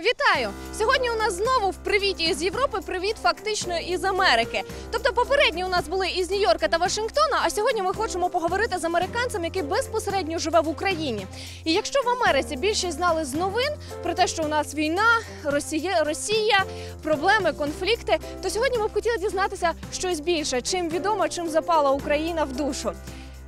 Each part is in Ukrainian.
Вітаю! Сьогодні у нас знову в привіті із Європи, привіт фактично із Америки. Тобто, попередні у нас були із Нью-Йорка та Вашингтона. А сьогодні ми хочемо поговорити з американцем, який безпосередньо живе в Україні. І якщо в Америці більшість знали з новин про те, що у нас війна, Росія, Росія, проблеми, конфлікти, то сьогодні ми б хотіли дізнатися щось більше, чим відомо, чим запала Україна в душу.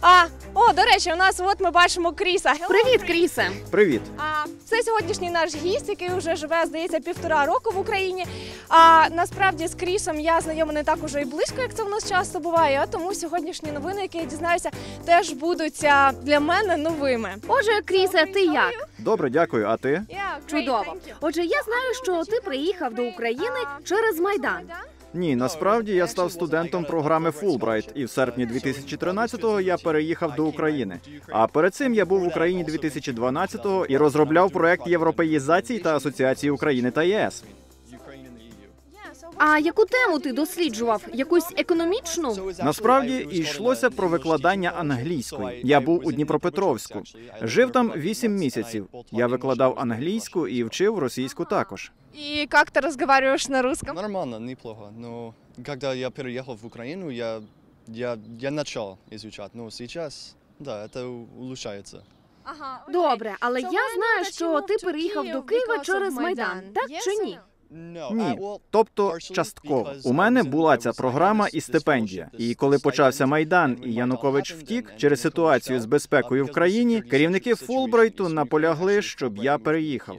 А о, до речі, у нас от ми бачимо Кріса. Привіт, Крісе! Привіт. А це сьогоднішній наш гість, який вже живе, здається, півтора року в Україні. А насправді з Крісом я знайома не так уже і близько, як це в нас часто буває. А тому сьогоднішні новини, які я дізнаюся, теж будуть а, для мене новими. Отже, Крісе, ти як? Добре, дякую. А ти? Чудово. Отже, я знаю, що ти приїхав до України через Майдан. Ні, насправді я став студентом програми Фулбрайт, і в серпні 2013-го я переїхав до України. А перед цим я був в Україні 2012-го і розробляв проект європеїзації та асоціації України та ЄС. А яку тему ти досліджував? Якусь економічну? Насправді йшлося про викладання англійської. Я був у Дніпропетровську. Жив там 8 місяців. Я викладав англійську і вчив російську також. І як ти розмовляєш на русском? Нормально, неплохо. Но когда я переехал в Украину, я, я, я начал изучать. Но сейчас, да, это у- улучшается. Ага, Добре, але я знаю, що ти переїхав до Києва через Майдан, так чи ні? Ні, тобто частково. У мене була ця програма і стипендія. І коли почався майдан і Янукович втік через ситуацію з безпекою в країні, керівники Фулбрайту наполягли, щоб я переїхав.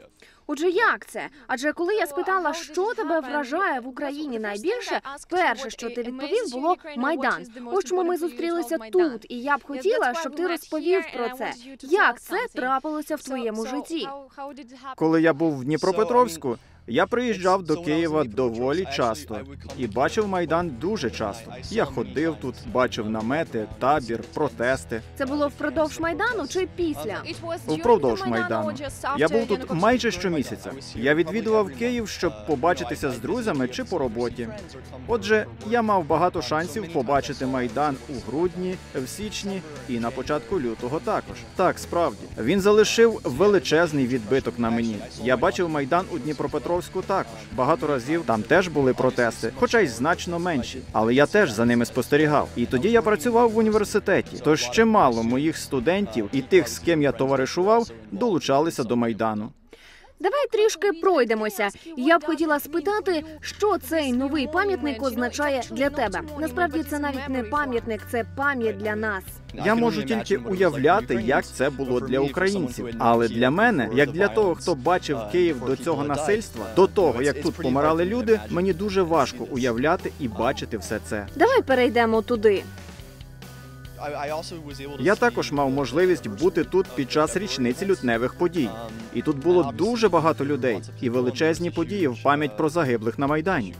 Отже, як це? Адже коли я спитала, що тебе вражає в Україні найбільше, перше, що ти відповів, було Майдан. Ось чому ми зустрілися тут, і я б хотіла, щоб ти розповів про це. Як це трапилося в твоєму житті? Коли я був в Дніпропетровську, я приїжджав до Києва доволі часто і бачив майдан дуже часто. Я ходив тут, бачив намети, табір, протести. Це було впродовж майдану чи після? Впродовж майдану. Я був тут майже щомісяця. Я відвідував Київ, щоб побачитися з друзями чи по роботі. Отже, я мав багато шансів побачити майдан у грудні, в січні і на початку лютого також. Так, справді він залишив величезний відбиток на мені. Я бачив майдан у Дніпропетровську також. Багато разів там теж були протести, хоча й значно менші. Але я теж за ними спостерігав. І тоді я працював в університеті. Тож чимало моїх студентів і тих, з ким я товаришував, долучалися до майдану. Давай трішки пройдемося. Я б хотіла спитати, що цей новий пам'ятник означає для тебе. Насправді це навіть не пам'ятник, це пам'ять для нас. Я можу тільки уявляти, як це було для українців. Але для мене, як для того, хто бачив Київ до цього насильства, до того як тут помирали люди, мені дуже важко уявляти і бачити все це. Давай перейдемо туди. Я також мав можливість бути тут під час річниці лютневих подій. І тут було дуже багато людей і величезні події в пам'ять про загиблих на майдані.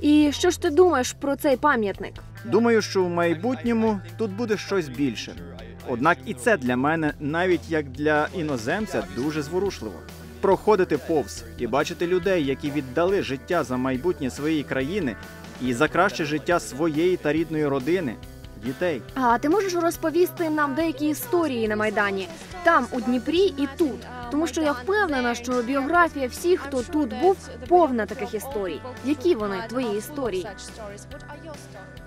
І що ж ти думаєш про цей пам'ятник? Думаю, що в майбутньому тут буде щось більше. Однак і це для мене, навіть як для іноземця, дуже зворушливо. Проходити повз і бачити людей, які віддали життя за майбутнє своєї країни і за краще життя своєї та рідної родини, дітей. А ти можеш розповісти нам деякі історії на майдані там, у Дніпрі і тут, тому що я впевнена, що біографія всіх, хто тут був, повна таких історій. Які вони твої історії?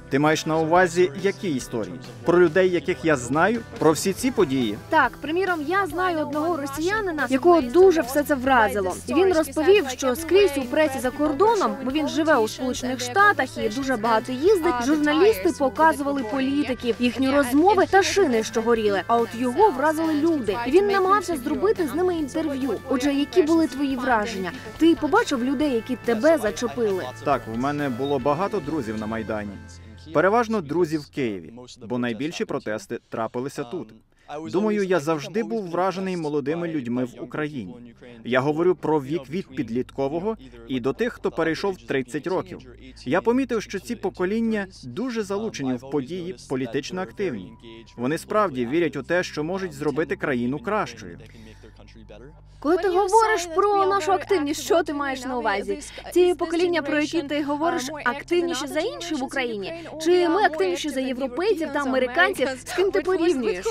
Ти маєш на увазі які історії? Про людей, яких я знаю, про всі ці події. Так, приміром, я знаю одного росіянина, якого дуже все це вразило. І він розповів, що скрізь у пресі за кордоном, бо він живе у Сполучених Штатах і дуже багато їздить. Журналісти показували політиків, їхні розмови та шини, що горіли. А от його вразили люди. І він намагався зробити з ними інтерв'ю. Отже, які були твої враження? Ти побачив людей, які тебе зачепили? Так, в мене було багато друзів на майдані. Переважно друзі в Києві, бо найбільші протести трапилися тут. Думаю, я завжди був вражений молодими людьми в Україні. Я говорю про вік від підліткового і до тих, хто перейшов 30 років. Я помітив, що ці покоління дуже залучені в події, політично активні. Вони справді вірять у те, що можуть зробити країну кращою. Коли ти говориш про нашу активність, що ти маєш на увазі? Ці покоління, про які ти говориш, активніші за інші в Україні? Чи ми активніші за європейців та американців? З ким ти порівнюєш?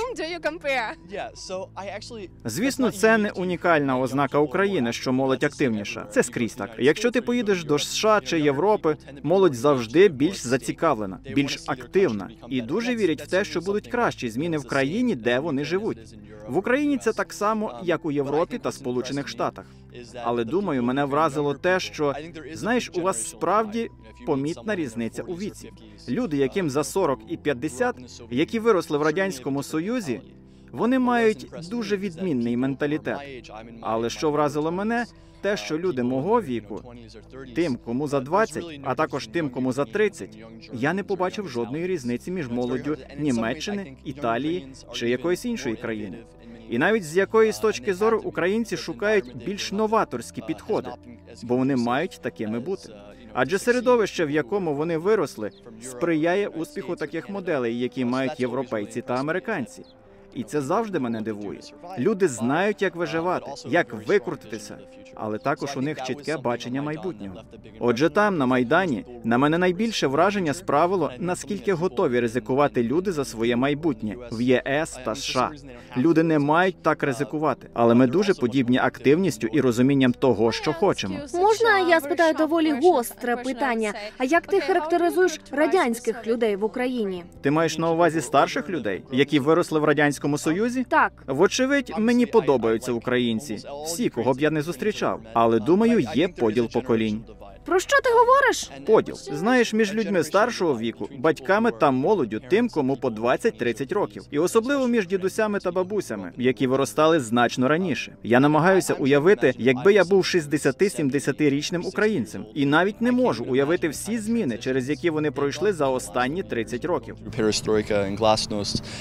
Звісно, це не унікальна ознака України, що молодь активніша. Це скрізь так. Якщо ти поїдеш до США чи Європи, молодь завжди більш зацікавлена, більш активна і дуже вірять в те, що будуть кращі зміни в країні, де вони живуть. В Україні це так само, як у Європі та Сполучених Штатах. Але думаю, мене вразило те, що знаєш, у вас справді помітна різниця у віці. Люди, яким за 40 і 50, які виросли в радянському союзі, вони мають дуже відмінний менталітет. Але що вразило мене, те, що люди мого віку, тим, кому за 20, а також тим, кому за 30, я не побачив жодної різниці між молоддю Німеччини, Італії чи якоїсь іншої країни. І навіть з якоїсь точки зору українці шукають більш новаторські підходи, бо вони мають такими бути. Адже середовище, в якому вони виросли, сприяє успіху таких моделей, які мають європейці та американці. І це завжди мене дивує. Люди знають, як виживати, як викрутитися, але також у них чітке бачення майбутнього. Отже, там на майдані на мене найбільше враження справило, наскільки готові ризикувати люди за своє майбутнє в ЄС та США. Люди не мають так ризикувати, але ми дуже подібні активністю і розумінням того, що хочемо. Можна я спитаю доволі гостре питання? А як ти характеризуєш радянських людей в Україні? Ти маєш на увазі старших людей, які виросли в радянському союзі? Так, Вочевидь, мені подобаються українці, всі, кого б я не зустрічав. Але думаю, є поділ поколінь. Про що ти говориш? Поділ знаєш між людьми старшого віку, батьками та молоддю, тим, кому по 20-30 років, і особливо між дідусями та бабусями, які виростали значно раніше. Я намагаюся уявити, якби я був 60-70-річним українцем, і навіть не можу уявити всі зміни, через які вони пройшли за останні 30 років.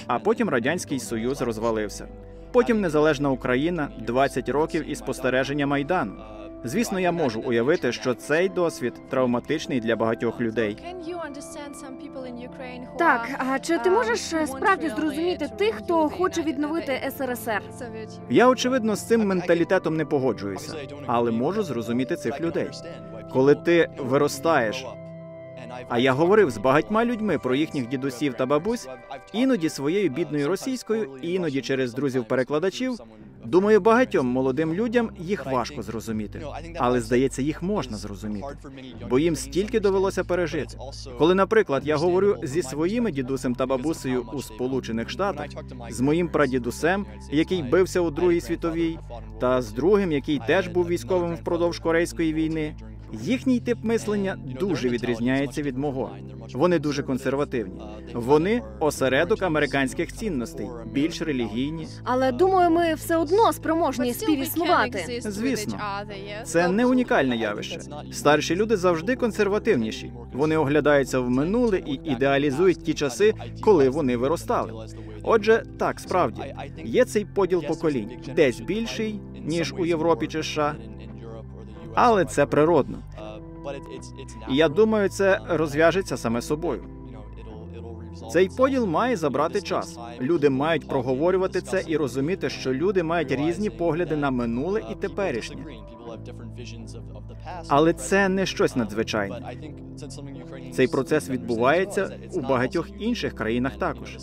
А потім радянський союз розвалився. Потім незалежна Україна, 20 років і спостереження майдану. Звісно, я можу уявити, що цей досвід травматичний для багатьох людей. Так, а чи ти можеш е, справді зрозуміти тих, хто хоче відновити СРСР? Я очевидно з цим менталітетом не погоджуюся, але можу зрозуміти цих людей. Коли ти виростаєш, а я говорив з багатьма людьми про їхніх дідусів та бабусь, іноді своєю бідною російською, іноді через друзів-перекладачів. Думаю, багатьом молодим людям їх важко зрозуміти, але здається, їх можна зрозуміти, бо їм стільки довелося пережити. Коли, наприклад, я говорю зі своїми дідусем та бабусею у Сполучених Штатах, з моїм прадідусем, який бився у Другій світовій, та з другим, який теж був військовим впродовж Корейської війни. Їхній тип мислення дуже відрізняється від мого. Вони дуже консервативні. Вони осередок американських цінностей, більш релігійні. Але думаю, ми все одно спроможні співіснувати. Звісно. Це не унікальне явище. Старші люди завжди консервативніші. Вони оглядаються в минуле і ідеалізують ті часи, коли вони виростали. Отже, так справді є цей поділ поколінь, десь більший ніж у Європі чи США, але це природно. І я думаю, це розв'яжеться саме собою. Цей поділ має забрати час. Люди мають проговорювати це і розуміти, що люди мають різні погляди на минуле і теперішнє. Але це не щось надзвичайне. Цей процес відбувається у багатьох інших країнах також.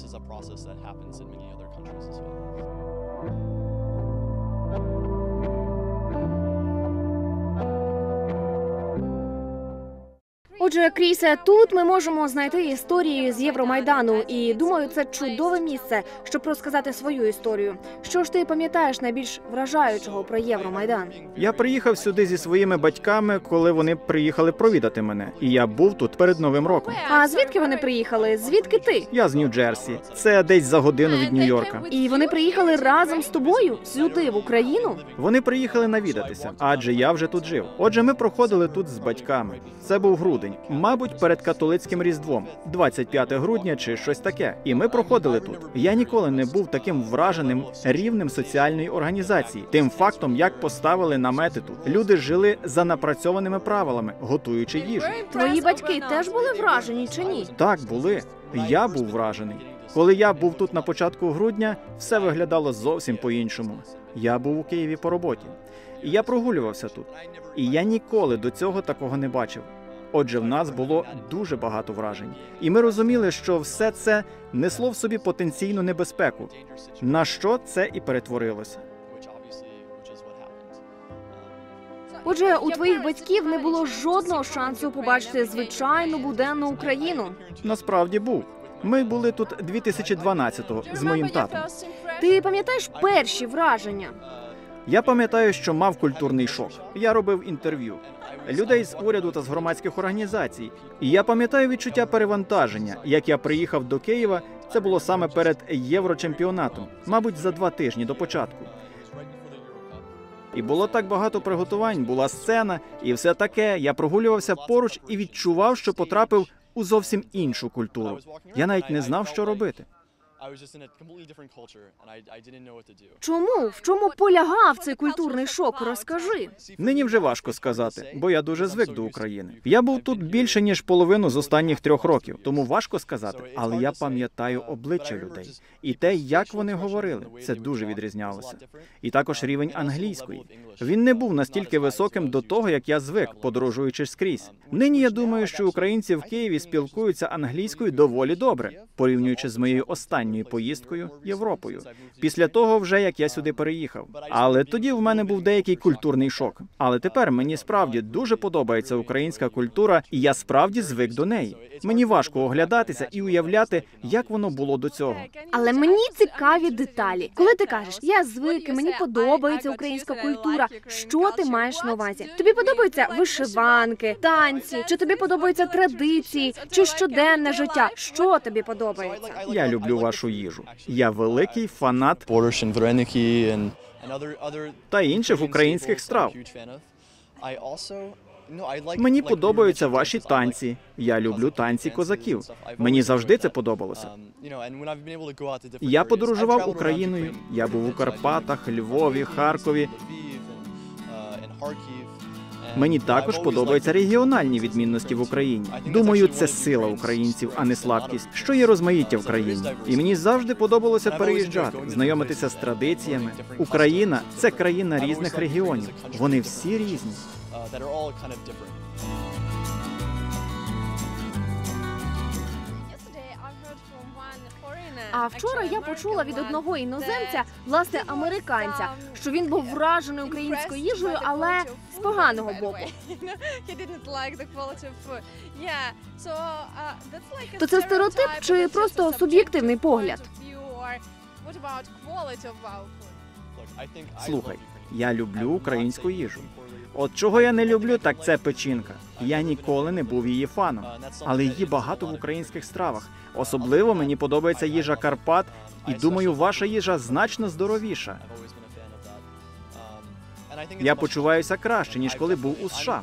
Отже, Крісе, тут ми можемо знайти історії з Євромайдану, і думаю, це чудове місце, щоб розказати свою історію. Що ж ти пам'ятаєш найбільш вражаючого про Євромайдан? Я приїхав сюди зі своїми батьками, коли вони приїхали провідати мене, і я був тут перед новим роком. А звідки вони приїхали? Звідки ти? Я з Нью-Джерсі. Це десь за годину від Нью-Йорка. І вони приїхали разом з тобою сюди, в Україну. Вони приїхали навідатися, адже я вже тут жив. Отже, ми проходили тут з батьками. Це був грудень, мабуть, перед католицьким різдвом, 25 грудня чи щось таке. І ми проходили тут. Я ніколи не був таким враженим рівнем соціальної організації, тим фактом, як поставили намети тут. Люди жили за напрацьованими правилами, готуючи їжу. Твої батьки теж були вражені чи ні? Так були. Я був вражений. Коли я був тут на початку грудня, все виглядало зовсім по-іншому. Я був у Києві по роботі, і я прогулювався тут. І я ніколи до цього такого не бачив. Отже, в нас було дуже багато вражень, і ми розуміли, що все це несло в собі потенційну небезпеку. На що це і перетворилося. Отже, у твоїх батьків не було жодного шансу побачити звичайну буденну Україну. Насправді був. Ми були тут 2012-го з моїм татом. Ти пам'ятаєш перші враження? Я пам'ятаю, що мав культурний шок. Я робив інтерв'ю людей з уряду та з громадських організацій. І я пам'ятаю відчуття перевантаження. Як я приїхав до Києва, це було саме перед єврочемпіонатом, мабуть, за два тижні до початку. І було так багато приготувань, була сцена, і все таке. Я прогулювався поруч і відчував, що потрапив у зовсім іншу культуру. Я навіть не знав, що робити. Чому? В чому полягав цей культурний шок? Розкажи. Нині вже важко сказати, бо я дуже звик до України. Я був тут більше ніж половину з останніх трьох років, тому важко сказати. Але я пам'ятаю обличчя людей і те, як вони говорили. Це дуже відрізнялося. І також рівень англійської. Він не був настільки високим до того, як я звик, подорожуючи скрізь. Нині я думаю, що українці в Києві спілкуються англійською доволі добре, порівнюючи з моєю останньою поїздкою Європою. Після того, вже як я сюди переїхав. Але тоді в мене був деякий культурний шок. Але тепер мені справді дуже подобається українська культура, і я справді звик до неї. Мені важко оглядатися і уявляти, як воно було до цього. Але мені цікаві деталі. Коли ти кажеш, я звик, і мені подобається українська культура. Що ти маєш на увазі? Тобі подобаються вишиванки, танці, чи тобі подобаються традиції, чи щоденне життя? Що тобі подобається? Я люблю вашу їжу. Я великий фанат та інших українських страв. Мені Мені подобаються ваші танці. Я люблю танці козаків. Мені завжди це подобалося. Я подорожував Україною. Я був у Карпатах, Львові, Харкові. Мені також подобаються регіональні відмінності в Україні. Думаю, це сила українців, а не слабкість, що є розмаїття в країні. І мені завжди подобалося переїжджати, знайомитися з традиціями. Україна це країна різних регіонів. Вони всі різні. А вчора я почула від одного іноземця, власне американця, що він був вражений українською їжею, але з поганого боку. То це стереотип чи просто суб'єктивний погляд? Слухай, я люблю українську їжу. От чого я не люблю, так це печінка. Я ніколи не був її фаном, але її багато в українських стравах. Особливо мені подобається їжа Карпат, і думаю, ваша їжа значно здоровіша. Я почуваюся краще ніж коли був у США.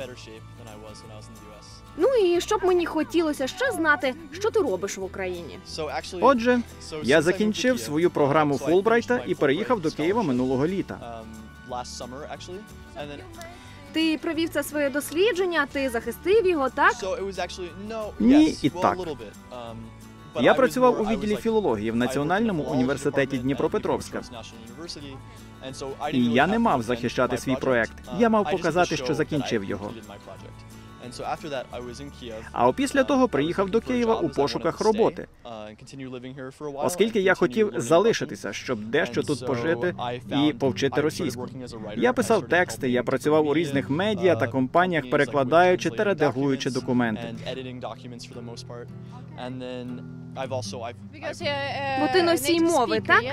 Ну і щоб мені хотілося ще знати, що ти робиш в Україні. Отже, я закінчив свою програму Фулбрайта і переїхав до Києва минулого літа. Ти провів це своє дослідження, ти захистив його, так? Ні, і так. Я працював у відділі філології в Національному університеті Дніпропетровська. І я не мав захищати свій проект. Я мав показати, що закінчив його. А опісля того приїхав до Києва у пошуках роботи, оскільки я хотів залишитися, щоб дещо тут пожити і повчити російську. Я писав тексти, я працював у різних медіа та компаніях, перекладаючи та редагуючи документи. Бо ти носій мови, так?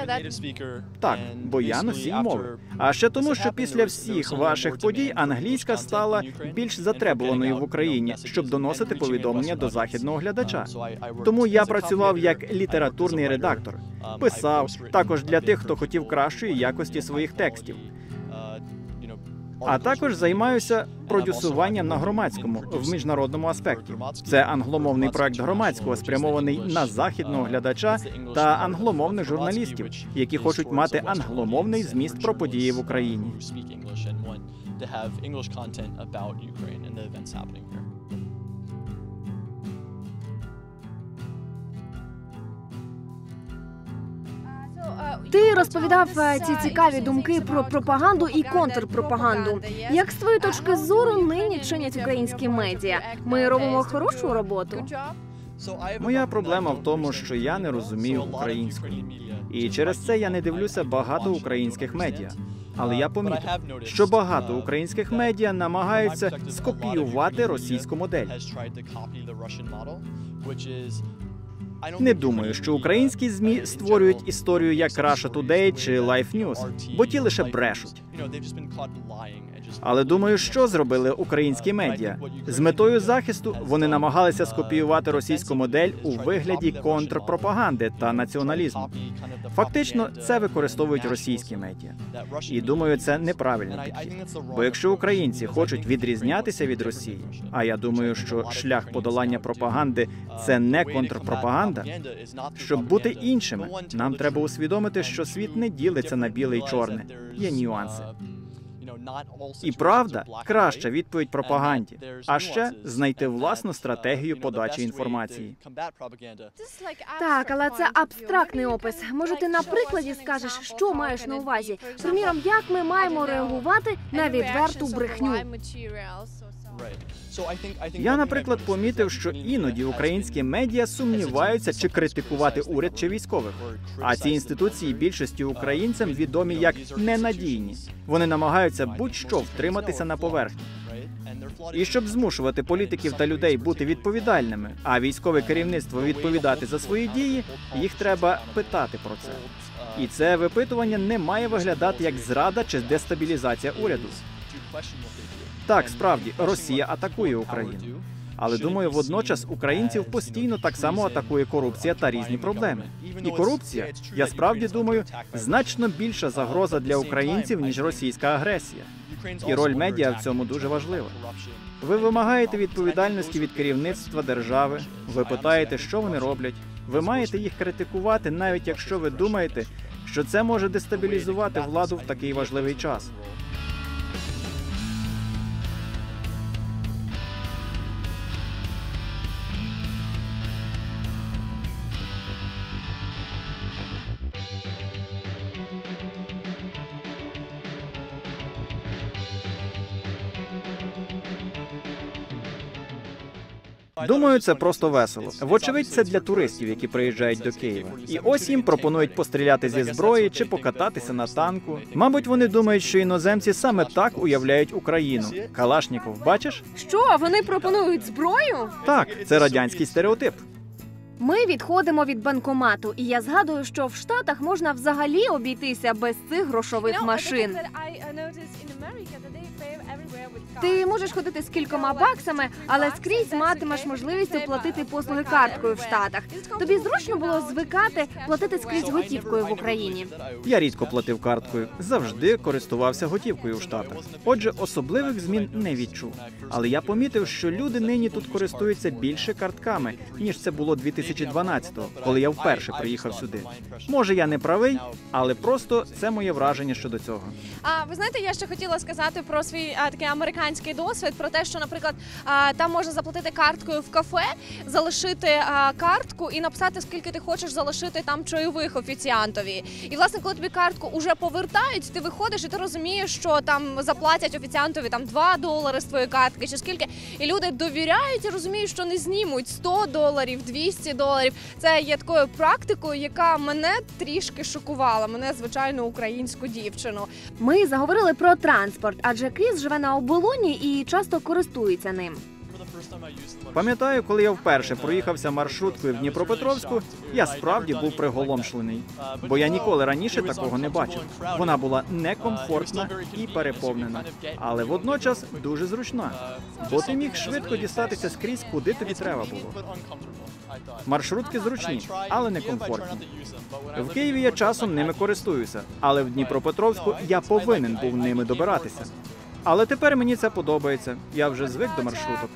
Так, бо я носій мови. А ще тому, що після всіх ваших подій англійська стала більш затребуваною в Україні, щоб доносити повідомлення до західного глядача. Тому я працював як літературний редактор, писав також для тих, хто хотів кращої якості своїх текстів. А також займаюся продюсуванням на громадському в міжнародному аспекті. Це англомовний проект громадського, спрямований на західного глядача та англомовних журналістів, які хочуть мати англомовний зміст про події в Україні. Ти розповідав е, ці цікаві думки про пропаганду і контрпропаганду. Як з твоєї точки зору нині чинять українські медіа? Ми робимо хорошу роботу. Моя проблема в тому, що я не розумію українську. І через це я не дивлюся багато українських медіа. Але я помітив, що багато українських медіа намагаються скопіювати російську модель. Не думаю, що українські змі створюють історію як Russia Today чи Life News, бо ті лише брешуть. Але думаю, що зробили українські медіа з метою захисту. Вони намагалися скопіювати російську модель у вигляді контрпропаганди та націоналізму. Фактично, це використовують російські медіа. І думаю, це неправильний підхід. Бо якщо українці хочуть відрізнятися від Росії, а я думаю, що шлях подолання пропаганди це не контрпропаганда. Щоб бути іншими, нам треба усвідомити, що світ не ділиться на біле і чорне. Є нюанси. І правда краща відповідь пропаганді. А ще знайти власну стратегію подачі інформації. Так, але це абстрактний опис. Може, ти на прикладі скажеш, що маєш на увазі? Приміром, як ми маємо реагувати на відверту брехню? Я, наприклад, помітив, що іноді українські медіа сумніваються, чи критикувати уряд чи військових. А ці інституції більшості українцям відомі як ненадійні. Вони намагаються будь-що втриматися на поверхні. І щоб змушувати політиків та людей бути відповідальними, а військове керівництво відповідати за свої дії, їх треба питати про це. І це випитування не має виглядати як зрада чи дестабілізація уряду. Так, справді, Росія атакує Україну. Але думаю, водночас українців постійно так само атакує корупція та різні проблеми. І корупція, я справді думаю, значно більша загроза для українців ніж російська агресія. І роль медіа в цьому дуже важлива. Ви вимагаєте відповідальності від керівництва держави. Ви питаєте, що вони роблять. Ви маєте їх критикувати, навіть якщо ви думаєте, що це може дестабілізувати владу в такий важливий час. Думаю, це просто весело. Вочевидь, це для туристів, які приїжджають до Києва. І ось їм пропонують постріляти зі зброї чи покататися на танку. Мабуть, вони думають, що іноземці саме так уявляють Україну. Калашніков, бачиш? Що вони пропонують зброю? Так, це радянський стереотип. Ми відходимо від банкомату, і я згадую, що в Штатах можна взагалі обійтися без цих грошових машин. Ти можеш ходити з кількома баксами, але скрізь матимеш можливість оплатити послуги карткою в Штатах. Тобі зручно було звикати платити скрізь готівкою в Україні. Я рідко платив карткою, завжди користувався готівкою в Штатах. Отже, особливих змін не відчув. Але я помітив, що люди нині тут користуються більше картками, ніж це було 2012-го, коли я вперше приїхав сюди. Може, я не правий, але просто це моє враження щодо цього. А ви знаєте, я ще хотіла сказати про свій а, такий американський досвід, про те, що, наприклад, а, там можна заплатити карткою в кафе, залишити а, картку і написати, скільки ти хочеш залишити там чайових офіціантові. І власне, коли тобі картку вже повертають, ти виходиш і ти розумієш, що там заплатять офіціантові там 2 долари з твоєї картки, чи скільки. І люди довіряють і розуміють, що не знімуть 100 доларів, 200 доларів. Це є такою практикою, яка мене трішки шокувала. Мене звичайно українську дівчину. Ми заговорили про транспорт, адже Кріс живе на оболоні і часто користується ним. Пам'ятаю, коли я вперше проїхався маршруткою в Дніпропетровську, я справді був приголомшлений, бо я ніколи раніше такого не бачив. Вона була некомфортна і переповнена, але водночас дуже зручна. Бо ти міг швидко дістатися скрізь, куди тобі треба було. Маршрутки зручні, але не комфортні. В Києві я часом ними користуюся, але в Дніпропетровську я повинен був ними добиратися. Але тепер мені це подобається. Я вже звик до маршруток.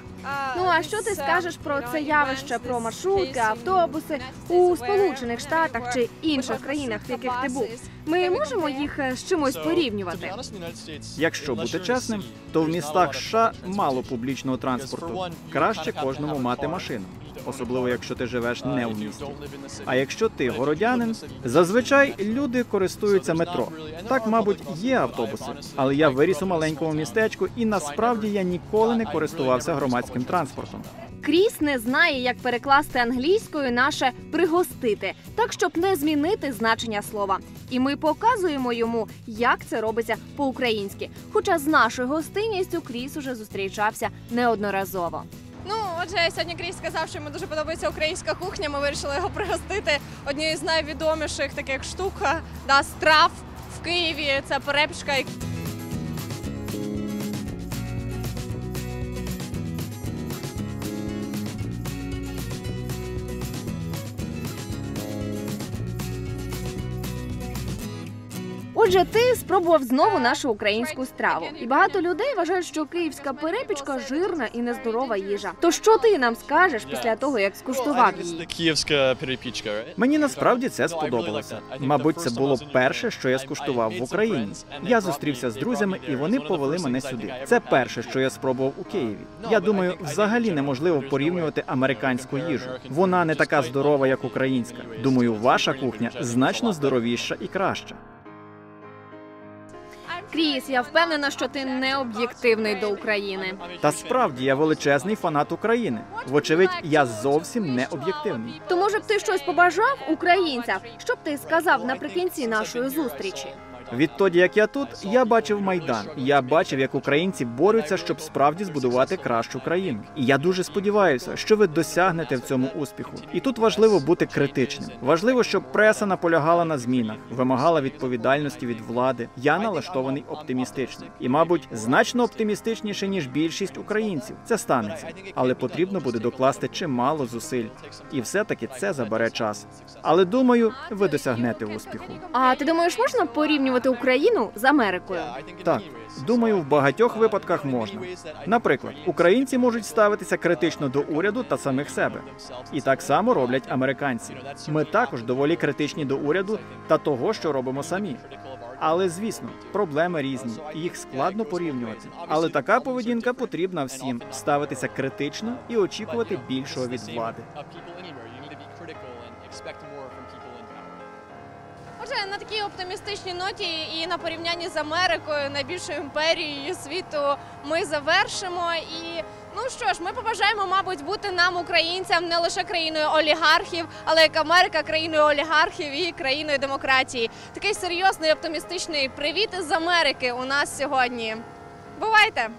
Ну а що ти скажеш про це явище, про маршрутки, автобуси у Сполучених Штатах чи інших країнах, в яких ти був? Ми можемо їх е, з чимось порівнювати? Якщо бути чесним, то в містах США мало публічного транспорту. Краще кожному мати машину. Особливо якщо ти живеш не в місті. А якщо ти городянин, зазвичай люди користуються метро. Так, мабуть, є автобуси, але я виріс у маленькому містечку, і насправді я ніколи не користувався громадським транспортом. Кріс не знає, як перекласти англійською наше пригостити, так щоб не змінити значення слова. І ми показуємо йому, як це робиться по-українськи. Хоча з нашою гостинністю Кріс уже зустрічався неодноразово. Отже, сьогодні Кріс сказав, що йому дуже подобається українська кухня. Ми вирішили його пригостити однією з найвідоміших таких штук да, страв в Києві. Це перепічка. Отже, ти спробував знову нашу українську страву, і багато людей вважають, що київська перепічка жирна і нездорова їжа. То що ти нам скажеш після того, як скуштував її? Київська перепічка. Мені насправді це сподобалося. Мабуть, це було перше, що я скуштував в Україні. Я зустрівся з друзями, і вони повели мене сюди. Це перше, що я спробував у Києві. Я думаю, взагалі неможливо порівнювати американську їжу. Вона не така здорова, як українська. Думаю, ваша кухня значно здоровіша і краща. Кріс, я впевнена, що ти не об'єктивний до України. Та справді я величезний фанат України. Вочевидь, я зовсім не об'єктивний. То може б ти щось побажав українцям? Що б ти сказав наприкінці нашої зустрічі? Відтоді, як я тут, я бачив майдан. Я бачив, як українці борються, щоб справді збудувати кращу країну. І я дуже сподіваюся, що ви досягнете в цьому успіху. І тут важливо бути критичним. Важливо, щоб преса наполягала на змінах, вимагала відповідальності від влади. Я налаштований оптимістично і, мабуть, значно оптимістичніше ніж більшість українців. Це станеться, але потрібно буде докласти чимало зусиль. І все-таки це забере час. Але думаю, ви досягнете успіху. А ти думаєш, можна порівнювати Україну з Америкою? Так, думаю, в багатьох випадках можна. Наприклад, українці можуть ставитися критично до уряду та самих себе. І так само роблять американці. Ми також доволі критичні до уряду та того, що робимо самі. Але звісно, проблеми різні, їх складно порівнювати. Але така поведінка потрібна всім ставитися критично і очікувати більшого від влади. Отже, на такій оптимістичній ноті і на порівнянні з Америкою, найбільшою імперією світу, ми завершимо. І ну що ж, ми побажаємо, мабуть, бути нам, українцям, не лише країною олігархів, але як Америка країною олігархів і країною демократії. Такий серйозний оптимістичний привіт із Америки у нас сьогодні. Бувайте!